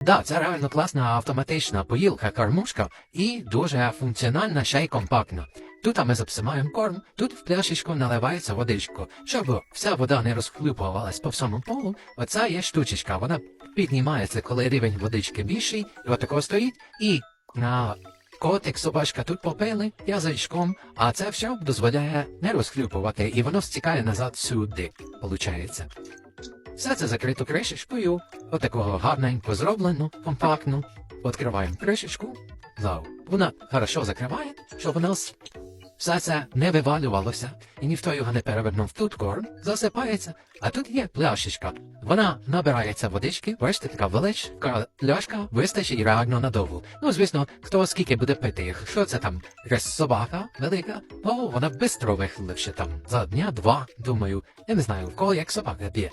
Да, це реально класна автоматична поїлка кормушка і дуже функціональна ще й компактна. Тут ми запсимаємо корм, тут в пляшечку наливається водичку. Щоб вся вода не розхлюпувалась по всьому полу, оця є штучечка. Вона піднімається, коли рівень водички більший, і отако стоїть, і на котик, собачка тут попили я язичком, а це все дозволяє не розхлюпувати, і воно стікає назад сюди, виходить. Все це закрито кришечкою, отакого гарненько зроблено, компактно. Відкриваємо кришечку. Зау. Вона хорошо закриває, щоб у нас все це не вивалювалося, і ніхто його не перевернув. Тут корм засипається, а тут є пляшечка. Вона набирається водички, бачите, така величка пляшка вистачить реально надовго. Ну, звісно, хто скільки буде пити. Якщо це там якась собака велика, то вона бистро вихливше там за дня два, думаю. Я не знаю, в кого як собака б'є.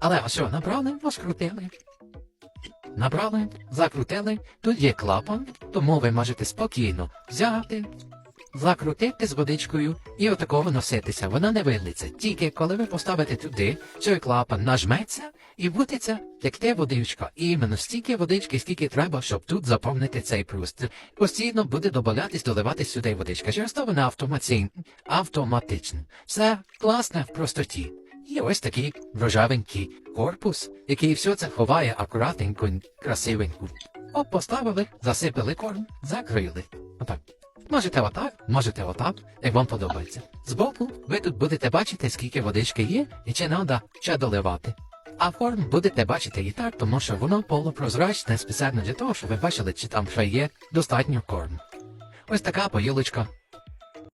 Але а що, набрали, розкрутили. Набрали, закрутили, тут є клапан, тому ви можете спокійно взяти, закрутити з водичкою і отаково носитися. Вона не вилиться. Тільки коли ви поставите туди, цей клапан нажметься і будеться текти водичка. І іменно стільки водички, скільки треба, щоб тут заповнити цей пруст. Постійно буде додаватись, доливатись сюди водичка. Через то вона автоматична. автоматична. Все класне в простоті. І ось такий рожавенький корпус, який все це ховає акуратненько, красивенько. От поставили, засипали корм, закрили. Отак. Можете отак, можете отак, як вам подобається. Збоку ви тут будете бачити, скільки водички є і чи треба ще доливати. А форм будете бачити і так, тому що воно полупрозрачне спеціально для того, щоб ви бачили, чи там ще є достатньо корму. Ось така поїлочка